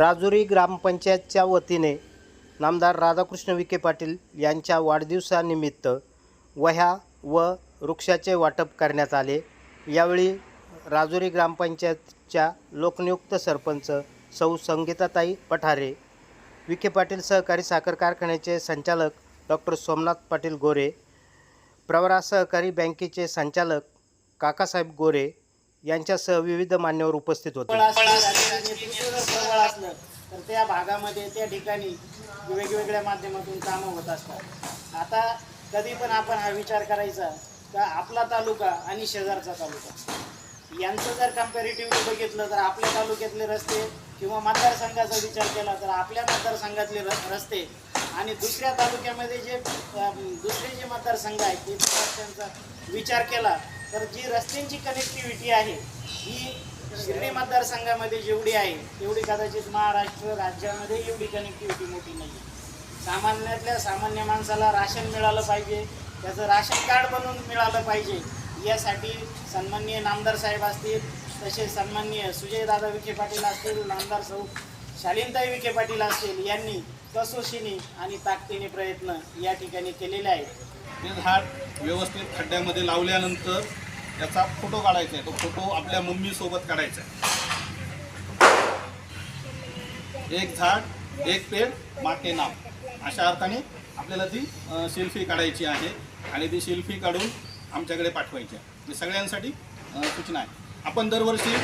राजुरी ग्रामपंचायतच्या वतीने नामदार राधाकृष्ण विखे पाटील यांच्या वाढदिवसानिमित्त वह्या व वृक्षाचे वाटप करण्यात आले. यावेळी राजुरी ग्रामपंचायतच्या लोकनियुक्त सरपंच सौ संगीताताई पठारे विखे पाटील सहकारी साखर कारखान्याचे संचालक डॉक्टर सोमनाथ पाटील गोरे प्रवरा सहकारी बँकेचे संचालक काकासाहेब गोरे यांच्यासह विविध मान्यवर उपस्थित होते. असलं तर त्या भागामध्ये त्या ठिकाणी वेगवेगळ्या माध्यमातून कामं होत असतात. आता कधी पण आपण हा विचार करायचा का आपला तालुका आणि शेजारचा तालुका. यांचं जर कम्पॅरेटिव्हली बघितलं तर आपल्या तालुक्यातले रस्ते किंवा मतदारसंघाचा विचार केला तर आपल्या मतदारसंघातले रस्ते आणि दुसऱ्या तालुक्यामध्ये जे दुसरे जे मतदारसंघ आहेत त्यांचा विचार केला तर जी रस्त्यांची कनेक्टिव्हिटी आहे ही शिर्डी मतदारसंघामध्ये जेवढी आहे तेवढी कदाचित महाराष्ट्र राज्यामध्ये एवढी कनेक्टिव्हिटी मोठी नाही सामान्यातल्या सामान्य माणसाला राशन मिळालं पाहिजे त्याचं राशन कार्ड बनवून मिळालं पाहिजे यासाठी सन्माननीय नामदार साहेब असतील तसेच सन्माननीय सुजयदादा विखे पाटील असतील नामदार सौ शालीनताई विखे पाटील असतील यांनी कसोशीने आणि ताकदीने प्रयत्न या ठिकाणी केलेले आहेत. ते झाड व्यवस्थित खड्ड्यामध्ये लावल्यानंतर त्याचा फोटो काढायचा आहे. तो फोटो आपल्या मम्मीसोबत काढायचा आहे. एक झाड एक पेड माके नाव. अशा अर्थाने आपल्याला ती सेल्फी काढायची आहे आणि ती सेल्फी काढून आमच्याकडे पाठवायची आहे. म्हणजे सगळ्यांसाठी सूचना आहे. आपण दरवर्षी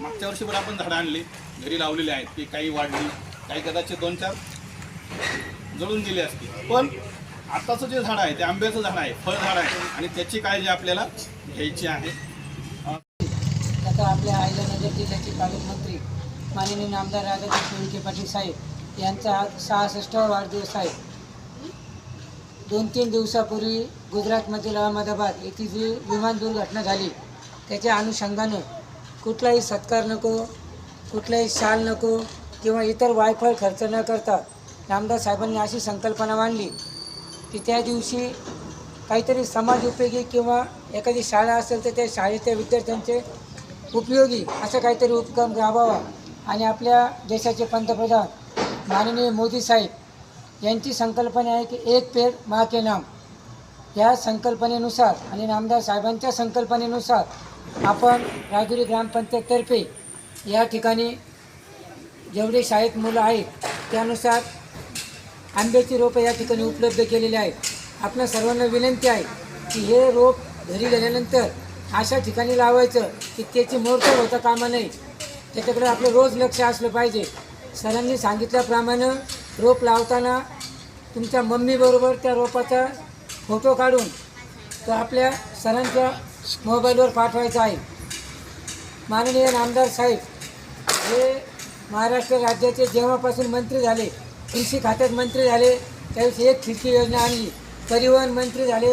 मागच्या वर्षी पण आपण झाडं आणली. घरी लावलेली आहेत. ती काही वाढली. काही कदाचित दोन चार जळून गेले असतील. पण आताचं जे झाड आहे ते आंब्याचं झाड आहे फळ झाड आहे आणि त्याची काळजी आपल्याला घ्यायची आहे. आता आपल्या अहिल्यानगर जिल्ह्याचे पालकमंत्री माननीय नामदार राधाकृष्ण विखे पाटील साहेब यांचा आज सहासष्टावा वाढदिवस आहे. दोन तीन दिवसापूर्वी गुजरातमधील अहमदाबाद येथे जी विमान दुर्घटना झाली त्याच्या अनुषंगानं कुठलाही सत्कार नको कुठलाही शाल नको किंवा इतर वायफळ खर्च न करता नामदार साहेबांनी अशी संकल्पना मांडली की त्या दिवशी काहीतरी समाज उपयोगी किंवा एखादी शाळा असेल तर त्या शाळेच्या विद्यार्थ्यांचे उपयोगी असं काहीतरी उपक्रम राबवावा. आणि आपल्या देशाचे पंतप्रधान माननीय मोदी साहेब यांची संकल्पना आहे की एक पेड मा के नाम. या संकल्पनेनुसार आणि नामदार साहेबांच्या संकल्पनेनुसार आपण राजुरी ग्रामपंचायततर्फे या ठिकाणी जेवढे शाळेत मुलं आहेत त्यानुसार आंब्याची रोपं या ठिकाणी उपलब्ध केलेली आहेत. आपल्या सर्वांना विनंती आहे की हे रोप घरी गेल्यानंतर अशा ठिकाणी लावायचं की त्याची मोडतोड होता कामा नये. त्याच्याकडे आपलं रोज लक्ष असलं पाहिजे. सरांनी सांगितल्याप्रमाणे रोप लावताना तुमच्या मम्मीबरोबर त्या रोपाचा फोटो काढून तो आपल्या सरांच्या मोबाईलवर पाठवायचा आहे. माननीय नामदार साहेब हे महाराष्ट्र राज्याचे जेव्हापासून मंत्री झाले कृषी खात्यात मंत्री झाले त्यावेळेस एक खिडकी योजना आणली. परिवहन मंत्री झाले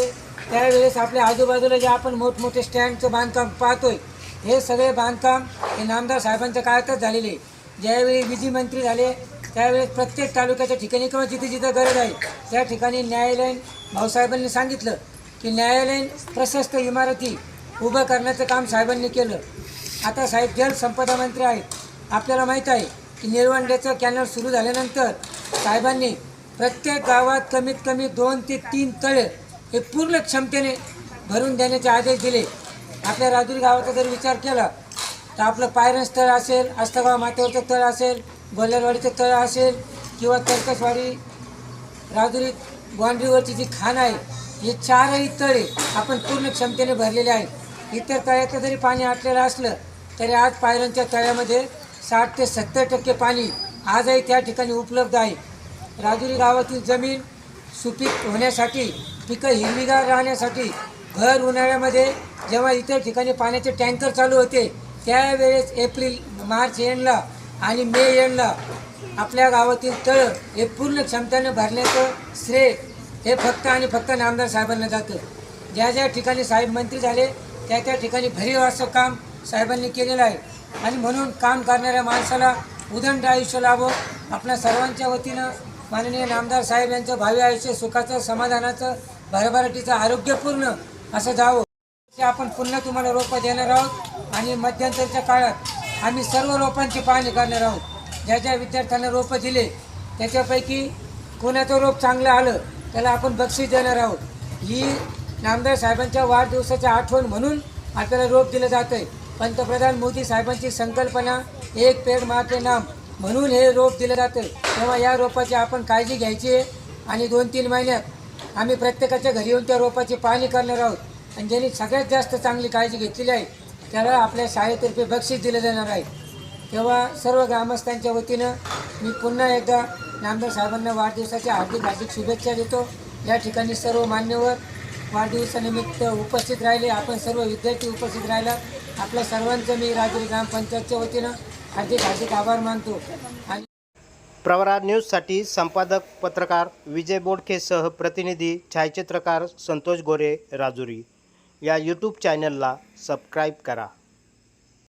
त्यावेळेस आपल्या आजूबाजूला जे आपण मोठमोठे स्टँडचं बांधकाम पाहतोय हे सगळे बांधकाम हे नामदार साहेबांच्या काळातच झालेले ज्यावेळी विधी मंत्री झाले त्यावेळेस प्रत्येक तालुक्याच्या ठिकाणी किंवा जिथे जिथं गरज आहे त्या ठिकाणी न्यायालयीन भाऊसाहेबांनी सांगितलं की न्यायालयीन प्रशस्त इमारती उभं करण्याचं काम साहेबांनी केलं. आता साहेब जलसंपदा मंत्री आहेत. आपल्याला माहीत आहे की निळवंड्याचं कॅनल सुरू झाल्यानंतर साहेबांनी प्रत्येक गावात कमीत कमी दोन ते तीन तळे हे पूर्ण क्षमतेने भरून देण्याचे आदेश दिले. आपल्या राजुरी गावाचा जर विचार केला तर आपलं पायरस तळ असेल अस्तगाव माथ्यावरचं तळ असेल गोल्हेरवाडीचं तळ असेल किंवा तर्कसवाडी राजुरी बाँड्रीवरची जी खाण आहे हे चारही तळे आपण पूर्ण क्षमतेने भरलेले आहेत. इतर तळ्यातलं जरी पाणी आटलेलं असलं तरी आज पायऱ्यांच्या तळ्यामध्ये साठ ते सत्तर टक्के पाणी आजही त्या ठिकाणी उपलब्ध आहे. राजुरी गावातील जमीन सुपीक होण्यासाठी पिकं हिरवीगार राहण्यासाठी भर उन्हाळ्यामध्ये जेव्हा इतर ठिकाणी पाण्याचे टँकर चालू होते त्यावेळेस एप्रिल मार्च एंडला आणि मे एंडला आपल्या गावातील तळं हे पूर्ण क्षमतेने भरण्याचं श्रेय हे फक्त आणि फक्त नामदार साहेबांना जातं. ज्या ज्या ठिकाणी साहेब मंत्री झाले त्या त्या ठिकाणी भरीव असं काम साहेबांनी केलेलं आहे. आणि म्हणून काम करणाऱ्या माणसाला उदंड आयुष्य लाभो. आपल्या सर्वांच्या वतीनं माननीय नामदार साहेब यांचं भावी आयुष्य सुखाचं समाधानाचं भरभराटीचं आरोग्यपूर्ण असं जावं. ते आपण पुन्हा तुम्हाला रोपं देणार आहोत आणि मध्यंतरच्या काळात आम्ही सर्व रोपांची पाहणी करणार आहोत. ज्या ज्या विद्यार्थ्यांना रोपं दिले त्याच्यापैकी कोणाचं रोप चांगलं आलं त्याला आपण बक्षीस देणार आहोत. ही नामदार साहेबांच्या वाढदिवसाची आठवण म्हणून आपल्याला रोप दिलं जातं आहे पंतप्रधान मोदी साहेबांची संकल्पना एक पेड माते नाम म्हणून हे रोप दिलं जातं. तेव्हा या रोपाची आपण काळजी घ्यायची आहे. आणि दोन तीन महिन्यात आम्ही प्रत्येकाच्या घरी येऊन त्या रोपाची पाहणी करणार आहोत. आणि ज्यांनी सगळ्यात जास्त चांगली काळजी घेतलेली आहे त्याला आपल्या शाळेतर्फे बक्षीस दिलं जाणार आहे. तेव्हा सर्व ग्रामस्थांच्या वतीनं मी पुन्हा एकदा नामदार साहेबांना वाढदिवसाच्या हार्दिक हार्दिक शुभेच्छा देतो. या ठिकाणी सर्व मान्यवर वाढदिवसानिमित्त उपस्थित राहिले. आपण सर्व विद्यार्थी उपस्थित राहिला. आपल्या सर्वांचं मी राजुरी ग्रामपंचायतच्या वतीनं हार्दिक हार्दिक आभार मानतो. आणि प्रवरा न्यूजसाठी संपादक पत्रकार विजय बोडकेसह प्रतिनिधी छायाचित्रकार संतोष गोरे राजुरी. या यूट्यूब चॅनलला सबस्क्राईब करा.